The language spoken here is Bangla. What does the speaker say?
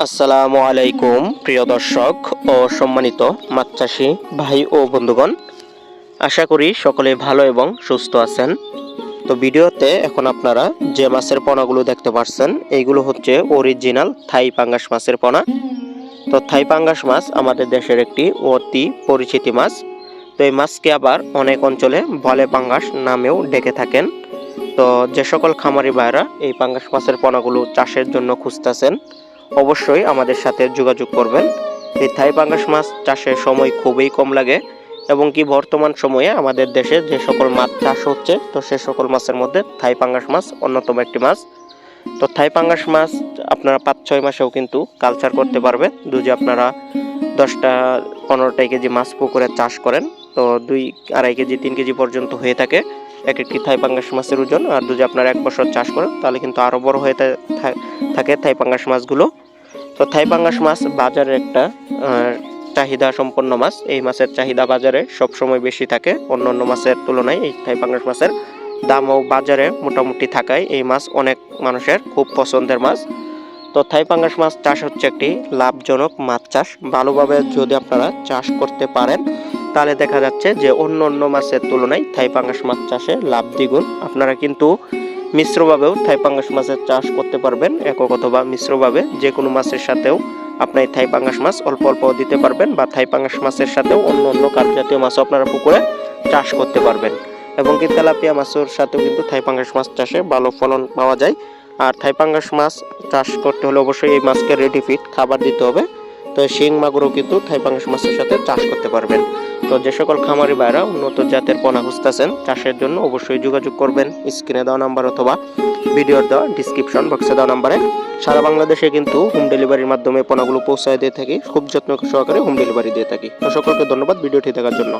আসসালামু আলাইকুম, প্রিয় দর্শক ও সম্মানিত মাছ ভাই ও বন্ধুগণ। আশা করি সকলে ভালো এবং সুস্থ আছেন। তো ভিডিওতে এখন আপনারা যে মাছের পোনাগুলো দেখতে পাচ্ছেন এইগুলো হচ্ছে অরিজিনাল থাই পাঙ্গাস মাছের পোনা। তো থাই পাঙ্গাস মাছ আমাদের দেশের একটি অতি পরিচিতি মাছ। তো এই মাছকে আবার অনেক অঞ্চলে বলে পাঙ্গাস নামেও ডেকে থাকেন। তো যে সকল খামারি ভাইরা এই পাঙ্গাস মাছের পোনাগুলো চাষের জন্য খুঁজতেছেন অবশ্যই আমাদের সাথে যোগাযোগ করবেন। এই থাই পাঙ্গাস মাছ চাষের সময় খুবই কম লাগে এবং কি বর্তমান সময়ে আমাদের দেশে যে সকল মাছ চাষ হচ্ছে, তো সে সকল মাছের মধ্যে থাই পাঙ্গাস মাছ অন্যতম একটি মাছ। তো থাই পাঙ্গাস মাছ আপনারা পাঁচ ছয় মাসেও কিন্তু কালচার করতে পারবেন যদি আপনারা দশটা পনেরোটা কেজি মাছ পুকুরে চাষ করেন তো দুই আড়াই কেজি, তিন কেজি পর্যন্ত হয়ে থাকে। এক একটি থাই পাঙ্গাস মাছের ওজন। আর যদি আপনারা এক বছর চাষ করেন, তাহলে কিন্তু আরও বড় হয়ে থাকে থাই পাঙ্গাস মাছগুলো। তো থাই পাঙ্গাস মাছ বাজারে একটা চাহিদা সম্পন্ন মাছ। এই মাছের চাহিদা বাজারে সবসময় বেশি থাকে। অন্য অন্য মাছের তুলনায় এই থাই পাঙ্গাস মাছের দামও বাজারে মোটামুটি থাকায় এই মাছ অনেক মানুষের খুব পছন্দের মাছ। তো থাই পাঙ্গাস মাছ চাষ হচ্ছে একটি লাভজনক মাছ চাষ। ভালোভাবে যদি আপনারা চাষ করতে পারেন তাহলে দেখা যাচ্ছে যে অন্য অন্য মাছের তুলনায় থাই পাঙ্গাস মাছ চাষে লাভ দ্বিগুণ। আপনারা কিন্তু মিশ্রভাবেও থাই পাঙ্গাস মাছের চাষ করতে পারবেন, একক অথবা মিশ্রভাবে। যে কোনো মাছের সাথেও আপনি থাই পাঙ্গাস মাছ অল্প অল্প দিতে পারবেন বা থাই পাঙ্গাস মাছের সাথেও অন্য অন্য কাঠ জাতীয় মাছও আপনারা পুকুরে চাষ করতে পারবেন। এবং কি তেলাপিয়া মাছের সাথেও কিন্তু থাই পাঙ্গাস মাছ চাষে ভালো ফলন পাওয়া যায়। আর থাই পাঙ্গাস মাছ চাষ করতে হলে অবশ্যই এই মাছকে রেডি ফিট খাবার দিতে হবে। তো শিং, মাগুরও কিন্তু থাই মাছের সাথে চাষ করতে পারবেন। তো যে সকল খামারি ভাইরা উন্নত জাতের পোনা খুঁজতেছেন, চাষের জন্য অবশ্যই যোগাযোগ করবেন। স্ক্রিনে দেওয়া নাম্বার অথবা ভিডিওর দেওয়া ডিসক্রিপশন বক্সে দেওয়া নাম্বারে। সারা বাংলাদেশে কিন্তু হোম ডেলিভারির মাধ্যমে পোনাগুলো পৌঁছায় দিয়ে থাকি। খুব যত্ন সহকারে হোম ডেলিভারি দিয়ে থাকি। তো সকলকে ধন্যবাদ ভিডিওটি দেখার জন্য।